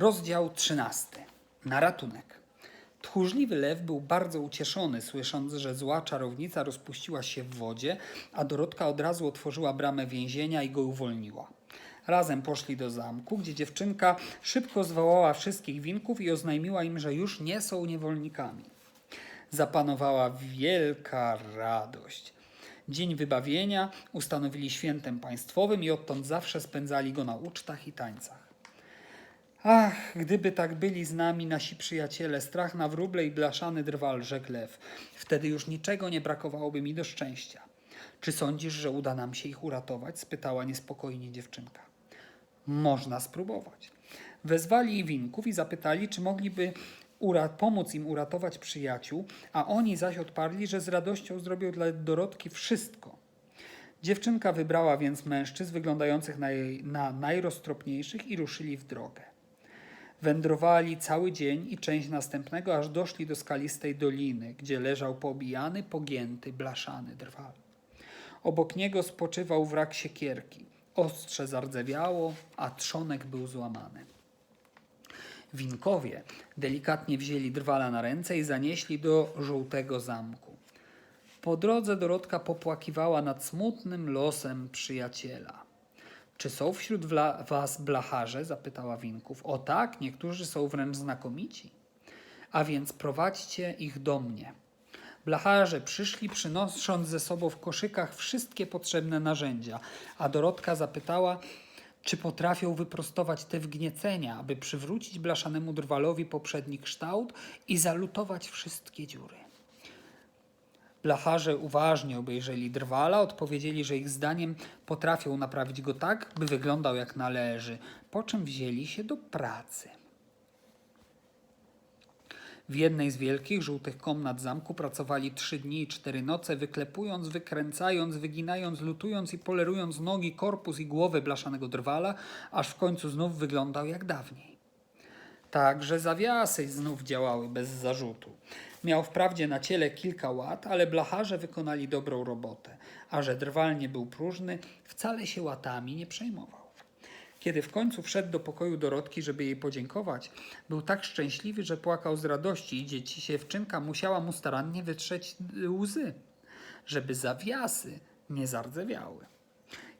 Rozdział 13. Na ratunek. Tchórzliwy lew był bardzo ucieszony, słysząc, że zła czarownica rozpuściła się w wodzie, a Dorotka od razu otworzyła bramę więzienia i go uwolniła. Razem poszli do zamku, gdzie dziewczynka szybko zwołała wszystkich winków i oznajmiła im, że już nie są niewolnikami. Zapanowała wielka radość. Dzień wybawienia ustanowili świętem państwowym i odtąd zawsze spędzali go na ucztach i tańcach. Ach, gdyby tak byli z nami nasi przyjaciele, strach na wróble i blaszany drwal, rzekł lew. Wtedy już niczego nie brakowałoby mi do szczęścia. Czy sądzisz, że uda nam się ich uratować? spytała niespokojnie dziewczynka. Można spróbować. Wezwali winków i zapytali, czy mogliby pomóc im uratować przyjaciół, a oni zaś odparli, że z radością zrobią dla Dorotki wszystko. Dziewczynka wybrała więc mężczyzn wyglądających na, jej, na najroztropniejszych i ruszyli w drogę. Wędrowali cały dzień i część następnego, aż doszli do skalistej doliny, gdzie leżał pobijany, pogięty, blaszany drwal. Obok niego spoczywał wrak siekierki. Ostrze zardzewiało, a trzonek był złamany. Winkowie delikatnie wzięli drwala na ręce i zanieśli do żółtego zamku. Po drodze Dorotka popłakiwała nad smutnym losem przyjaciela. Czy są wśród was blacharze? zapytała Winków. O tak, niektórzy są wręcz znakomici. A więc prowadźcie ich do mnie. Blacharze przyszli, przynosząc ze sobą w koszykach wszystkie potrzebne narzędzia, a Dorotka zapytała, czy potrafią wyprostować te wgniecenia, aby przywrócić blaszanemu drwalowi poprzedni kształt i zalutować wszystkie dziury. Blacharze uważnie obejrzeli drwala, odpowiedzieli, że ich zdaniem potrafią naprawić go tak, by wyglądał jak należy, po czym wzięli się do pracy. W jednej z wielkich, żółtych komnat zamku pracowali trzy dni i cztery noce, wyklepując, wykręcając, wyginając, lutując i polerując nogi, korpus i głowę blaszanego drwala, aż w końcu znów wyglądał jak dawniej. Także zawiasy znów działały bez zarzutu. Miał wprawdzie na ciele kilka łat, ale blacharze wykonali dobrą robotę, a że drwal nie był próżny, wcale się łatami nie przejmował. Kiedy w końcu wszedł do pokoju Dorotki, żeby jej podziękować, był tak szczęśliwy, że płakał z radości i dzieci dziewczynka musiała mu starannie wytrzeć łzy, żeby zawiasy nie zardzewiały.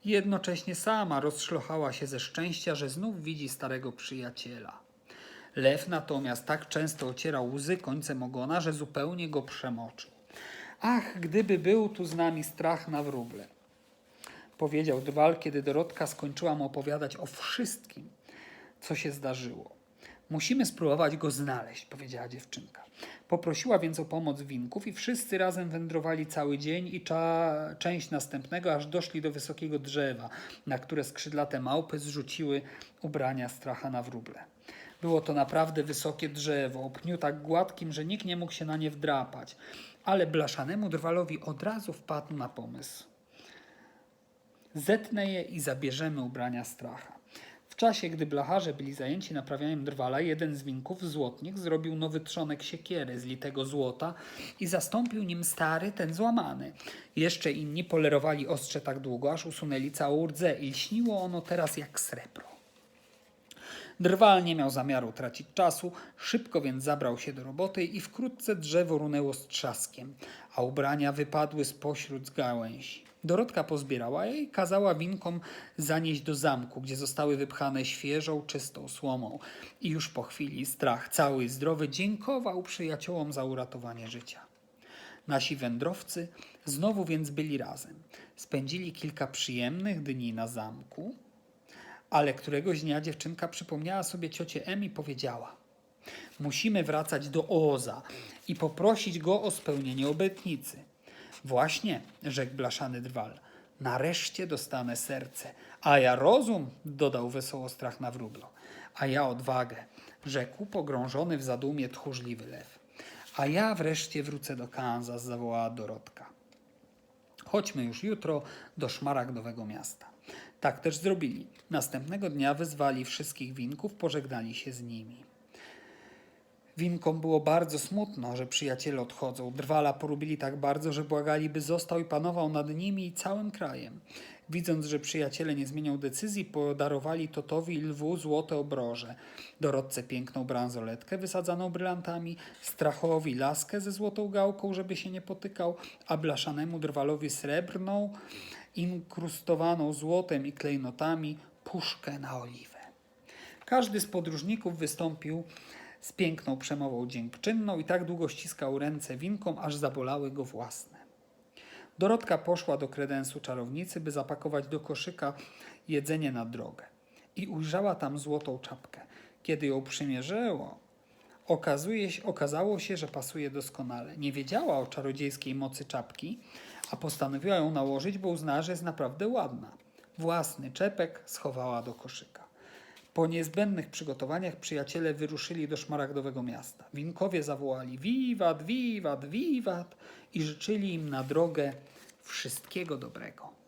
Jednocześnie sama rozszlochała się ze szczęścia, że znów widzi starego przyjaciela. Lew natomiast tak często ocierał łzy końcem ogona, że zupełnie go przemoczył. Ach, gdyby był tu z nami strach na wróble powiedział Drwal, kiedy Dorotka skończyła mu opowiadać o wszystkim, co się zdarzyło. Musimy spróbować go znaleźć, powiedziała dziewczynka. Poprosiła więc o pomoc winków i wszyscy razem wędrowali cały dzień i cza- część następnego, aż doszli do wysokiego drzewa, na które skrzydlate małpy zrzuciły ubrania stracha na wróble. Było to naprawdę wysokie drzewo, o pniu tak gładkim, że nikt nie mógł się na nie wdrapać, ale blaszanemu drwalowi od razu wpadł na pomysł. Zetnę je i zabierzemy ubrania stracha. W czasie, gdy blacharze byli zajęci naprawianiem drwala, jeden z winków, złotnik, zrobił nowy trzonek siekiery z litego złota i zastąpił nim stary, ten złamany. Jeszcze inni polerowali ostrze tak długo, aż usunęli całą rdzę i lśniło ono teraz jak srebro. Drwal nie miał zamiaru tracić czasu, szybko więc zabrał się do roboty i wkrótce drzewo runęło z trzaskiem, a ubrania wypadły spośród gałęzi. Dorotka pozbierała je i kazała winkom zanieść do zamku, gdzie zostały wypchane świeżą, czystą słomą. I już po chwili strach, cały zdrowy, dziękował przyjaciołom za uratowanie życia. Nasi wędrowcy znowu więc byli razem. Spędzili kilka przyjemnych dni na zamku, ale któregoś dnia dziewczynka przypomniała sobie ciocie Em i powiedziała: Musimy wracać do Ooza i poprosić go o spełnienie obietnicy. Właśnie, rzekł blaszany drwal. Nareszcie dostanę serce, a ja rozum, dodał wesoło strach na wróblo. A ja odwagę, rzekł pogrążony w zadumie tchórzliwy lew. A ja wreszcie wrócę do Kansas, zawołała Dorotka. Chodźmy już jutro do szmaragdowego miasta. Tak też zrobili. Następnego dnia wezwali wszystkich winków, pożegnali się z nimi. Winkom było bardzo smutno, że przyjaciele odchodzą. Drwala porubili tak bardzo, że błagali, by został i panował nad nimi i całym krajem. Widząc, że przyjaciele nie zmienią decyzji, podarowali Totowi Lwu złote obroże. Dorotce piękną bransoletkę wysadzaną brylantami, Strachowi laskę ze złotą gałką, żeby się nie potykał, a blaszanemu drwalowi srebrną, inkrustowaną złotem i klejnotami, puszkę na oliwę. Każdy z podróżników wystąpił z piękną przemową dziękczynną i tak długo ściskał ręce winkom, aż zabolały go własne. Dorotka poszła do kredensu czarownicy, by zapakować do koszyka jedzenie na drogę. I ujrzała tam złotą czapkę. Kiedy ją przymierzyło, okazuje, okazało się, że pasuje doskonale. Nie wiedziała o czarodziejskiej mocy czapki, a postanowiła ją nałożyć, bo uznała, że jest naprawdę ładna. Własny czepek schowała do koszyka. Po niezbędnych przygotowaniach przyjaciele wyruszyli do szmaragdowego miasta. Winkowie zawołali wiwat, wiwat, wiwat i życzyli im na drogę wszystkiego dobrego.